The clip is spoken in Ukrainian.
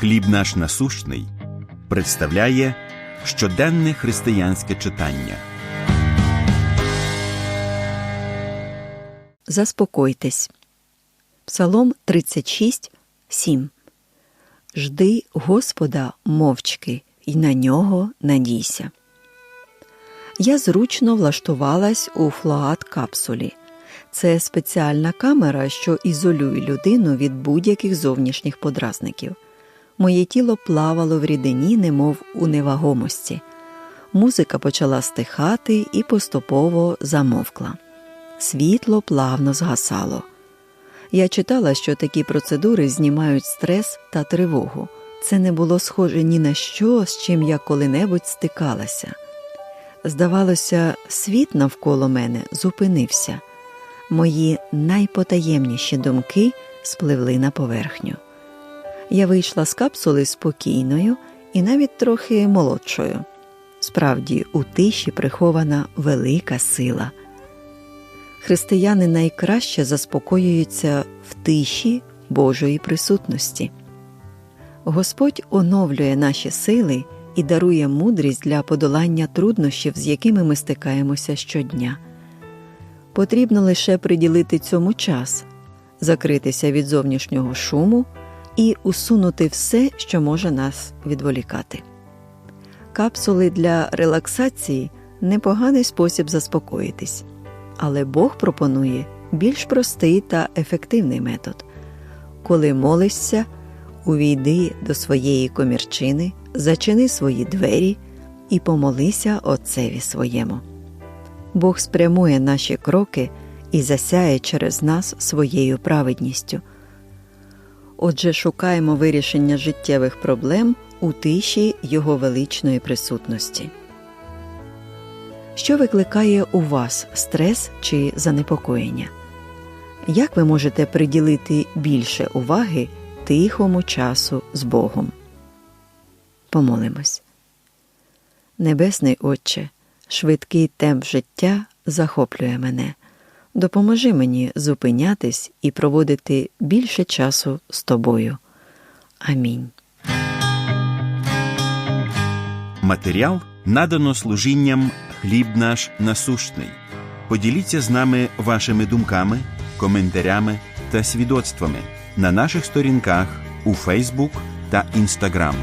Хліб наш насущний представляє щоденне християнське читання. Заспокойтесь. Псалом 36, 7. Жди Господа мовчки і на нього надійся. Я зручно влаштувалась у флоат капсулі. Це спеціальна камера, що ізолює людину від будь-яких зовнішніх подразників. Моє тіло плавало в рідині, немов у невагомості. Музика почала стихати і поступово замовкла. Світло плавно згасало. Я читала, що такі процедури знімають стрес та тривогу. Це не було схоже ні на що, з чим я коли-небудь стикалася. Здавалося, світ навколо мене зупинився. Мої найпотаємніші думки спливли на поверхню. Я вийшла з капсули спокійною і навіть трохи молодшою. Справді, у тиші прихована велика сила. Християни найкраще заспокоюються в тиші Божої присутності. Господь оновлює наші сили і дарує мудрість для подолання труднощів, з якими ми стикаємося щодня. Потрібно лише приділити цьому час, закритися від зовнішнього шуму і усунути все, що може нас відволікати. Капсули для релаксації непоганий спосіб заспокоїтись, але Бог пропонує більш простий та ефективний метод. Коли молишся, увійди до своєї комірчини, зачини свої двері і помолися Отцеві своєму. Бог спрямує наші кроки і засяє через нас своєю праведністю. Отже, шукаємо вирішення життєвих проблем у тиші Його величної присутності. Що викликає у вас стрес чи занепокоєння? Як ви можете приділити більше уваги тихому часу з Богом? Помолимось. Небесний Отче, швидкий темп життя захоплює мене. Допоможи мені зупинятись і проводити більше часу з тобою. Амінь. Матеріал надано служінням хліб наш насущний. Поділіться з нами вашими думками, коментарями та свідоцтвами на наших сторінках у Фейсбук та Інстаграм.